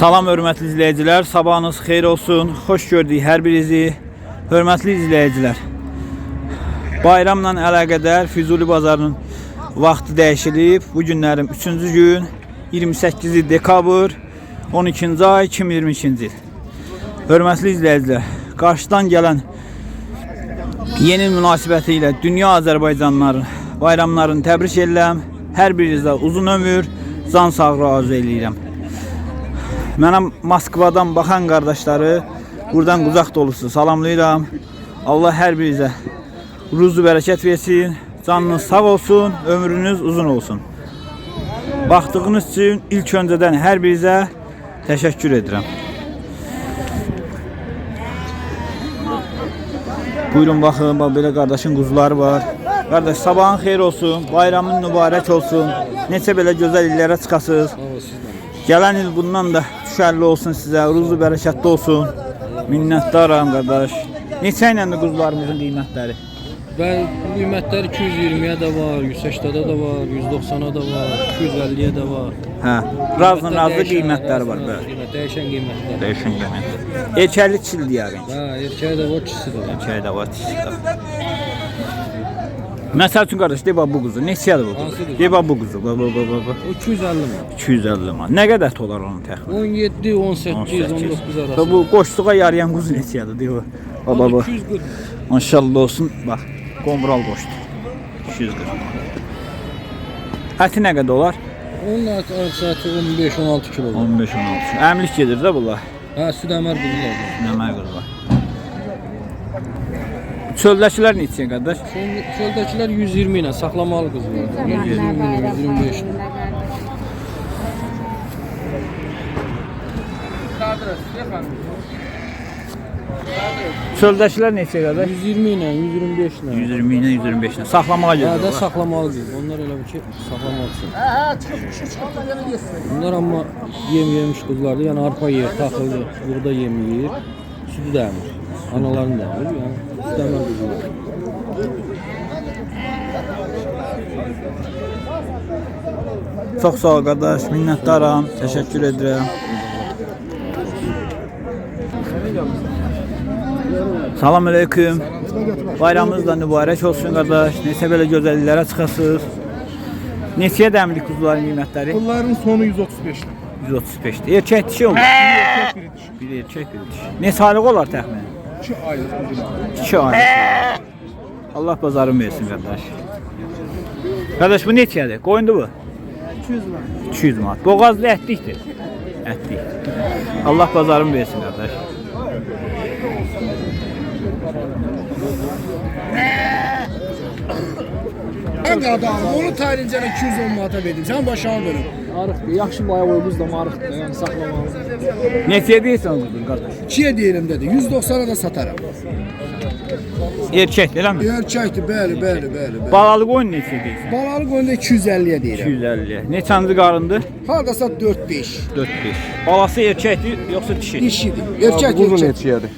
Salam hörmətli izləyicilər, sabahınız xeyir olsun. Xoş gördük hər birinizi. Hörmətli izləyicilər. Bayramla əlaqədar Füzuli bazarının vaxtı dəyişilib. Bu günlərim 3-cü gün 28 dekabr 12-ci ay 2022-ci il. Hörmətli izləyicilər, qarşıdan gələn yeni münasibəti ilə dünya Azərbaycanlıların bayramlarını təbrik edirəm. Hər birinizə uzun ömür, can sağlığı arzu edirəm. Mənə Moskvadan baxan qardaşları buradan qucaq dolusu salamlayıram. Allah hər birinizə ruzu bərəkət versin. Canınız sağ olsun, ömrünüz uzun olsun. Baxdığınız üçün ilk öncədən hər birinizə təşəkkür edirəm. Buyurun baxın, bax belə qardaşın var. Qardaş sabahın xeyir olsun, bayramın mübarək olsun. Neçə belə gözəl illərə çıxasınız. Gələn il bundan da düşərli olsun sizə, ruzu bərəkətli olsun. Minnətdaram qardaş. Neçə ilə quzularımızın qiymətləri? Ben qiymətlər 220-yə də var, 180-də də var, 190-a da var, 250-yə də var. Hə, razı razı qiymətləri var. Qiymət, dəyişən qiymətlər. Dəyişən qiymətlər. Erkəkli çildi yəqin. Hə, erkəyə də var, ikisi də var. Erkəyi də var, dişi də var. Məsəl üçün qardaş, de bax bu quzu, neçədir bu quzu? quzu? De bax bu quzu, bax bax bax bax. O 250 manat. 250 man. Nə qədər ət olar onun təxminən? 17, 18, 19 arası. Bu qoşluğa yarayan quzu neçədir, de bax. Bax bax bax. 240. Maşallah olsun. Bax, qombral qoşdu. 240. Əti nə qədər olar? Onun arasatı 15-16 kilo var. 15-16. Əmlik gedir də bunlar. Hə, süd əmər quzular. Nəmə qırlar. Çöldəkilər neçəyə qardaş? Çöl- Çöldəkilər 120 ilə saxlamalı quzular. 120 ilə, 125 ilə. Çöldəkilər neçəyə qardaş? 120 ilə, 125 ilə. 120 ilə 125 ilə. Saxlamağa Ya da gedir. saxlamalı qız. Onlar elə bir ki, saxlamaq üçün. Bunlar amma yem yemiş qızlardır. Yəni arpa yer, taxıldır, buğda yem yeyir. Südü də əmir. Analarını da əmir. Yəni qızlar. Çox sağ ol qardaş, minnətdaram. Təşəkkür edirəm. Salam aleyküm. Bayramınız da mübarək olsun qardaş. Neçə belə gözəl illərə çıxasınız. Neçəyə dəmlik quzuların qiymətləri? Bunların sonu 135 lira. 135-dir. Erkək dişi olur. Erkek biri dişi. Bir erkək, bir dişi. Neçə aylıq olar təxminən? 2 aylık uzun. 2 aylıq. Allah bazarın versin qardaş. Qardaş bu neçədir? Qoyundu bu? 200 lira. 200 manat. Boğazlı ətlikdir. Ətlik. Allah bazarın versin qardaş. Ben adam onu tayrincene 210 manata verdim. Sen başağını verin. Arıqdır. Yaxşı boyavoyumuz da marıqdır. Yəni saxlamalı. Neçəyə deyirsən o qızın qardaş? 2'ye diyelim dedi. 190'a da satarım. Erkək, eləmi? Erkekti bəli, bəli, bəli, bəli. Balalı qoyun neçəyə deyirsən? Balalı qoyunda 250'ye diyelim. 250. Neçəncə qarındı? Hardasa 4-5. 4-5. Balası erkəkdir yoxsa dişi? Dişidir. Erkek erkek.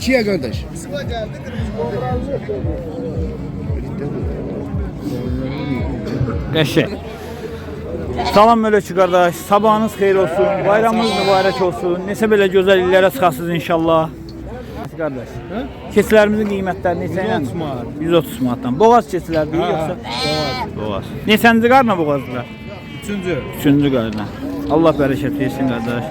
2'ye kardeş. Qəşəng. Salam mələkü qardaş. Sabahınız xeyir olsun. Bayramınız mübarək olsun. Neçə belə gözəl illərə çıxasınız inşallah. Qardaş. Keçilərimizin qiymətləri neçə ilə? 130 manat. 130 manatdan. Boğaz keçilər deyil yoxsa? Boğaz. Boğaz. Neçənci qarna boğazlar? Üçüncü. Üçüncü qarna. Allah bərəkət versin qardaş.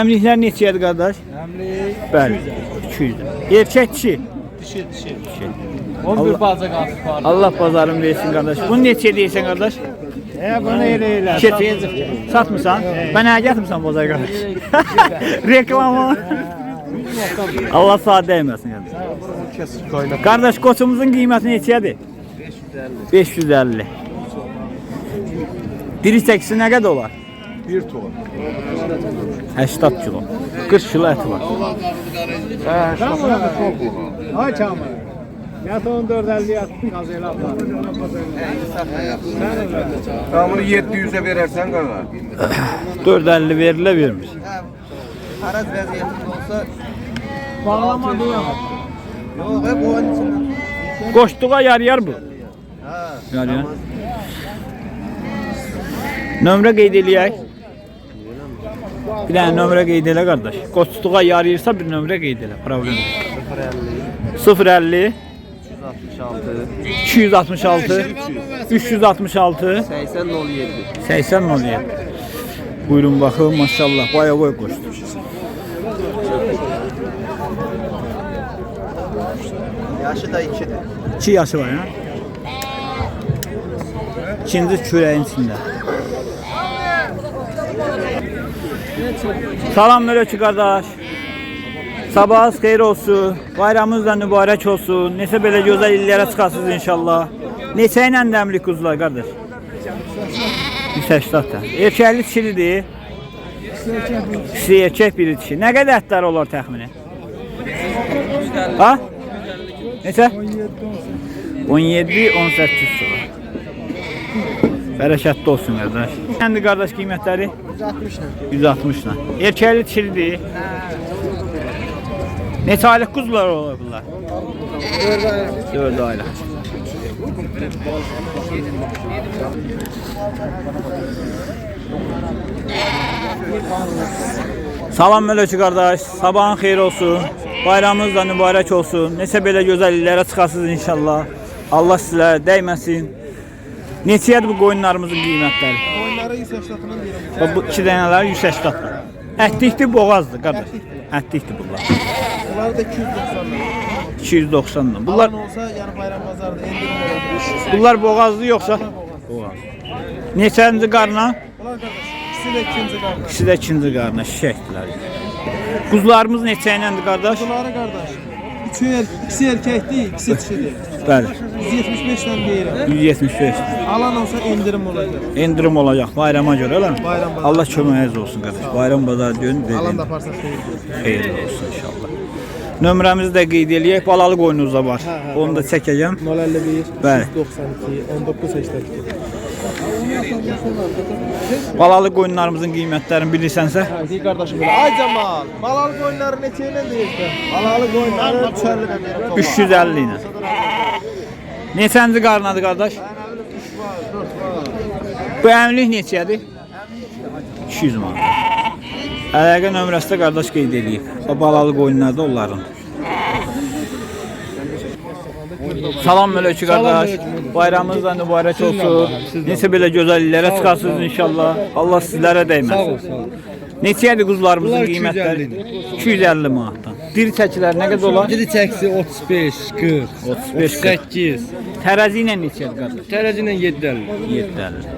Əmliklər neçəyədir qardaş? Əmlik Bəli. 200. Erkək dişi. dişi dişi. Dişi. 11 Allah- baca var. Allah bazarını versin qardaş. Bunu neçə deyirsən qardaş? E bunu elə elə. Keçəcək. Satmısan? Mən nə gətirmisən bazara qardaş? Reklama. Allah sağ dəyməsin qardaş. Qardaş qoçumuzun qiyməti neçədir? 550. 550. Diri çəkisi nə qədər olar? 1 ton. 80 kilo. 40 kilo əti var. Ay çamı. Yat 1450 yat kazıyla apar. Sen bunu 700'e verirsen kanka. 450 verilə vermir. Araz vəziyyətində olsa Bağlama diyor. Yox, hep oyun içindən. Qoşduğa yarıyar bu. Ha. Yarıyar. Nömrə qeyd eləyək. Bir dənə nömrə qeyd elə qardaş. Qoçluğa yarayırsa bir nömrə qeyd elə, problem yox. 050 266 366 80 07. 80 07. Buyurun baxın, maşallah, bayağı qoy qoşdu. Yaşı da 2'dir. 2 yaşı var ya. İkinci kürəyin içində. Salam Mölökü qardaş. Sabahınız xeyir olsun. Bayramınız da mübarək olsun. Neçə belə gözəl illərə çıxasınız inşallah. Neçə ilə dəmlik quzular qardaş? 180 da. Erkəkli dişilidir. İkisi erkək biri dişi. Nə qədər ətlər olar təxmini? Ha? Neçə? 17 18 sonra. Bərəkətli olsun qardaş. Kəndi qardaş qiymətləri 160 ilə. Erkəkli dişilidir. Neçə aylıq quzular olur bunlar? 4 aylıq. Salam Mölökü qardaş, sabahın xeyir olsun. Bayramınız da mübarək olsun. Neçə belə gözəl illərə çıxasınız inşallah. Allah sizə dəyməsin. Neçədir bu qoyunlarımızın qiymətləri? Oyunları 180'ın diyelim. Bax bu iki dənələr 180 manat. Ətlikdir, boğazdır qardaş. Ətlikdir bunlar. Bunlar da 290 lira. 290 manat. Bunlar Alan olsa yarı bayram pazarda indirim olur. bunlar boğazlı yoxsa? Boğaz. Neçənci qarna? Ulan kardeş ikisi de ikinci kardeş. İkisi də ikinci qarna, şişəkdilər. Quzularımız neçə iləndir qardaş? Bunları kardeş. Üçü er, ikisi erkek değil, ikisi dişidir. Bəli. 175'ten diyelim. 175. Alan olsa indirim olacak. Endirim olacaq bayrama görə, mi? Bayram bazarı. Allah köməyiniz olsun qardaş. Bayram bazarı gün Alan dedin. da yaparsa xeyir. Xeyirli olsun inşallah. Nömrəmizi də qeyd eləyək. Balalı qoyunuz da var. Onu da çəkəcəm. 051 Bəli. 92 19 82. Balalı qoyunlarımızın qiymətlərini bilirsənsə, kardeşim böyle. Ay Cemal, balalı koyunları ne çeyle değilse. Balalı koyunları 350 lira verin. 350 ilə. Neçənci qarnadır qardaş? Bu əmlik neçədir? 200 manat. Əlaqə nömrəsi də qardaş qeyd eləyib. O balalı qoyunlar da onların. Salam Mölökü qardaş. Bayramınız da mübarək olsun. Neçə belə gözəl illərə çıxasınız inşallah. Allah sizlərə dəyməsin. Neçədir quzularımızın qiymətləri? 250 250 manatdan. Diri çəkilər nə qədər olar? Biri çəksi 35, 40, 35, 38. Tərəzi ilə neçədir qardaş? Tərəzi ilə 750. 750.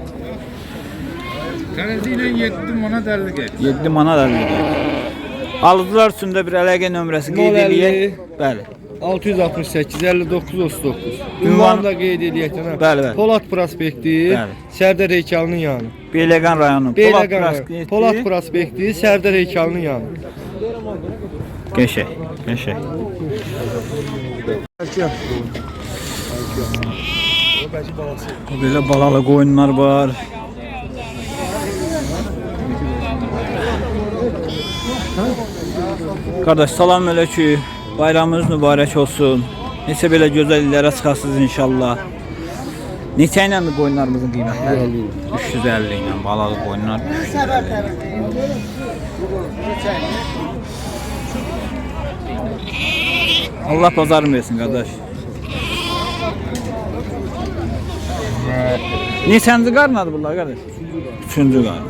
Tərəzi ilə 7 manat 50 qəpik. 7 manat 50 qəpik. Alıcılar üçün də bir əlaqə nömrəsi qeyd 050. eləyək. Bəli. 668 59 39. Ünvan- Ünvanı da qeyd edək də. Bəli, bəli. Polat prospekti, Bəli. Sərdar heykalının yanı. Beyləqan rayonu. Beyləqan prospekti. Polat prospekti, Sərdar heykalının yanı. Qəşəng, qəşəng. Belə balalı qoyunlar var. Qardaş salam əleyki. Bayramınız mübarək olsun. Neçə belə gözəl illərə çıxasınız inşallah. Neçə ilə qoyunlarımızın qiymətləri? 350 ilə balalı qoyunlar. 350. Allah pazarını versin qardaş. Neçənci qarnadır bunlar qardaş? Üçüncü qarn.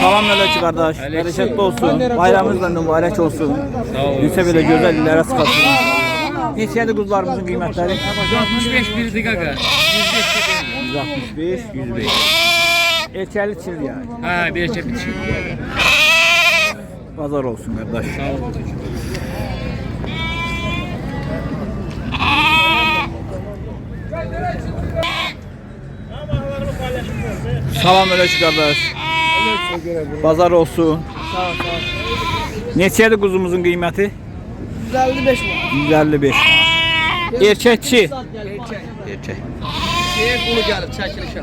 Salam əleykum qardaş. Bərəkətli olsun. Bayramınız da mübarək olsun. Neçə belə gözəl illərə çıxasınız. Neçədir quzularımızın qiymətləri? 65 bir dəqiqə. 165, 105. Erkəli çil yani. Hə, bir şey bitir. Pazar olsun kardeş. Sağ ol. Salam aleyküm kardeş. Pazar olsun. Neçədir quzumuzun qiyməti? 155 mi? 155. Erkək çi. Erkək. Şeye kulu gelir çekilişe.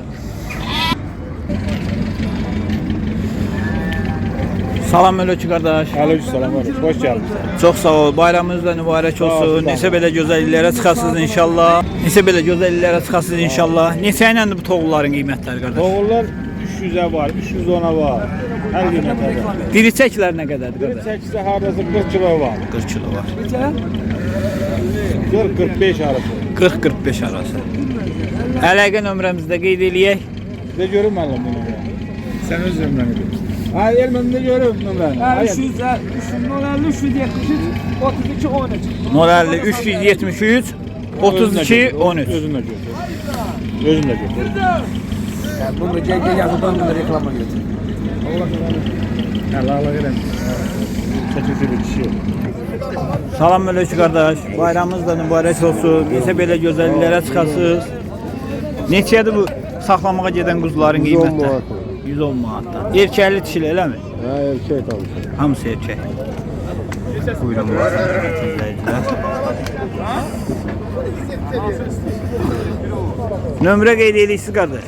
Salam Mölöçü qardaş. Aleykümselam. Hoş geldin. Çox sağ ol. Bayramınız da mübarək olsun. Neçə belə gözəl illərə çıxasınız inşallah. Neçə belə gözəl illərə çıxasınız inşallah. Neçə ilə bu toğulların qiymətləri qardaş? Oğullar 300'e var, 310'a var. Her qiymətə var. Diri çəkilər nə qədərdir Bir çəksə hardasa 40 kilo var. 40 kilo var. 40-45 arası. 40-45 arası. Əlaqə nömrəmizdə qeyd eləyək. De görüm müəllim bunu. Sen öz ömrünü bil. Ha, elməm de görüm nömrəni. Hayır. 050 373 32 13. Özünlə gör. Özünlə gör. Bunu gel gel yazıdan bunu reklama getir. Allah Allah verəm. Çəkilsə bir kişi yox. Salam Mölöçü qardaş. Bayramınız da mübarək olsun. Neçə belə gözəl illərə çıxasınız. Neçədir bu saxlamağa gedən quzuların qiymətləri? 110 manatdan. Erkəkli dişili eləmi? Ha, erkək almış. Hamısı erkək. Buyurun baxın izləyicilər. Nömrə qeyd edirsiniz qardaş.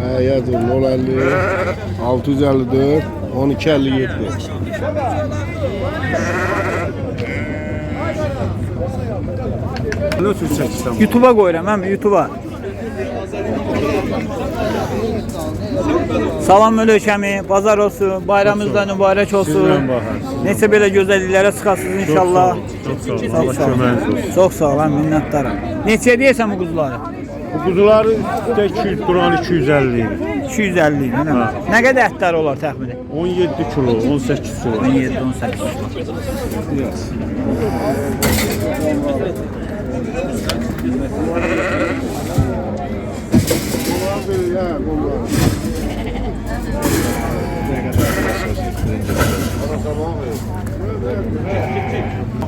Ha, yazın 050 654 1257. Lütfü çəksən. YouTube-a qoyuram, həm YouTube-a. Salam öləkəmi, bazar olsun, bayramınız da mübarək olsun. Neçə belə gözəl illərə çıxasınız inşallah. Çox sağ olun. Çox sağ olun, minnətdaram. Neçə deyirsən bu quzuları? Bu quzuları üstə 200 duran 250 idi. 250 idi, nə? Nə qədər ətləri olar təxmini? 17 kilo, 18 kilo. 17-18 kilo.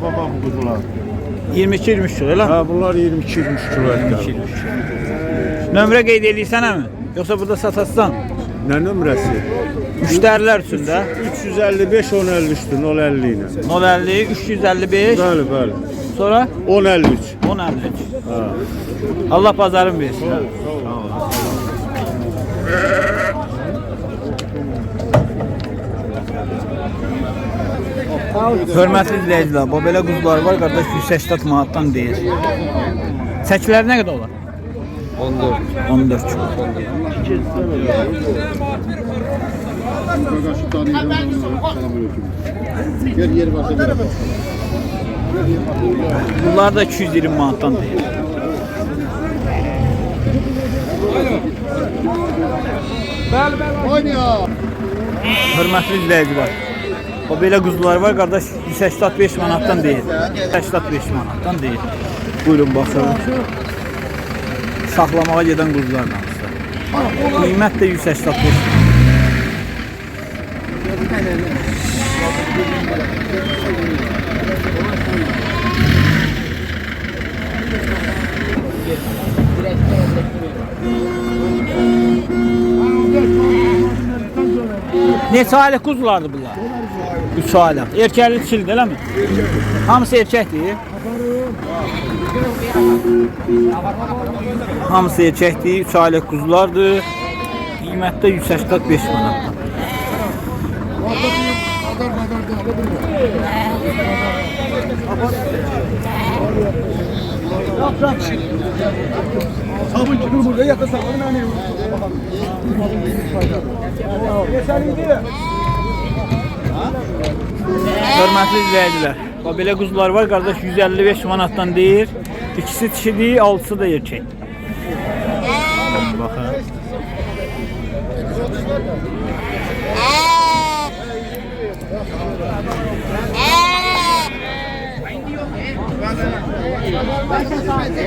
Baba bu quzular. 22-23 kilo, elə? Ha bunlar 22-23 kilo etlər. Nömrə qeyd edirsən mi? Yoxsa burada satasan? Nə nömrəsi? Müştərilər üçün də 355 1053'dür 050 ilə. 050 355 Bəli, bəli. sonra 1053. 1053. Allah bazarın versin. Hörmətli izləyicilər, bu belə quzular var, qardaş 180 manatdan deyir. Çəkilər nə qədər olar? 14. 14 kilo. Gel yer varsa. Bunlar da 220 manatdan deyir. Hörmətli izləyicilər. O belə quzular var, qardaş 185 manatdan deyir. 85 manatdan deyir. Buyurun baxın. Saxlamağa gedən quzular hamısı. Qiymət də 185. Neçə aylıq quzulardır bunlar? 3 aylıq. Erkəkli dişilidir, eləmi? Hamısı erkəkdir. Hamısı erkəkdir, 3 aylıq quzulardır. Qiymətdə 185 manat. Hörmətli izləyicilər, belə quzular var, qardaş 155 manatdan deyir. İkisi dişidir, altısı da erkək. Baxın.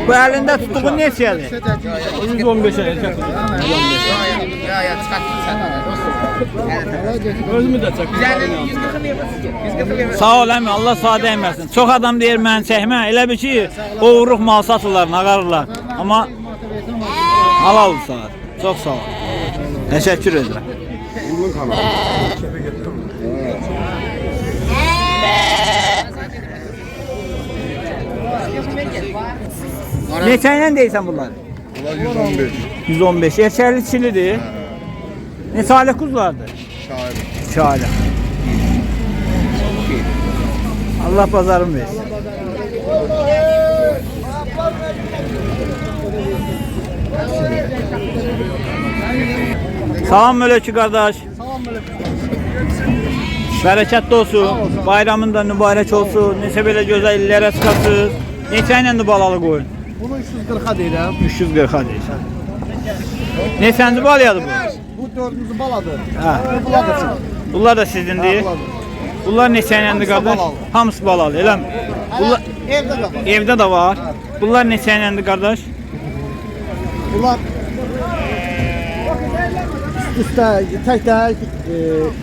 Bu əlində tutduğun neçədir? 115 erkək. Sağ ol əmi, Allah sağ dəyməsin. Çox adam deyir mən çəkmə. Elə bir ki, oğurluq mal satırlar, nağarırlar. Amma halal saat. Çox sağ ol. Təşəkkür edirəm. Neçə ilə deyirsən bunlar? Ulan 115. 115. Erkəkli çilidir. Neçə aylıq quzulardır? Şair. 2 aylıq. Allah bazarın versin. Salam aleyküm qardaş. Bərəkətli olsun. Bayramın da mübarək olsun. Neçə belə gözəl illərə çıxasınız. Neçə ilə balalı qoyun? Bunu 340'a deyirəm. 340 deyirsən. Neçənci balayadır bu? Baladır. Hə. Bunlar da çıxır. Bunlar da sizindir. Bunlar neçə iləndir qardaş? balalı. Hamısı balalı, eləmi? Bunlar Evdə də var. evdə də var. Bunlar neçə iləndir qardaş? Bunlar üst-üstə tək-tək e,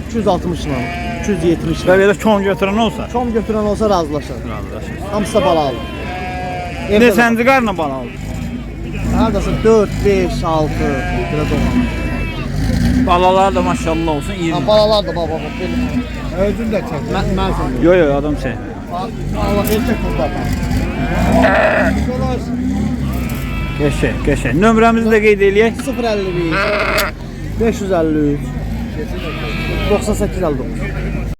260 ilə, 270 Və ilə. belə kon götürən olsa. Çom götürən olsa razılaşır. Hamısı da balalı. Var. Neçənci qarnı balalı? Hardasa 4, 5, 6 belə doğan. Balalar da maşallah olsun 20. Ha, balalar da baba baba belə. Özün də çək. Mən mən sənə. Yo yo adam şey. Allah erkək qızlar. Qəşəng, qəşəng. Nömrəmizi də qeyd eləyək. 051 553 98 59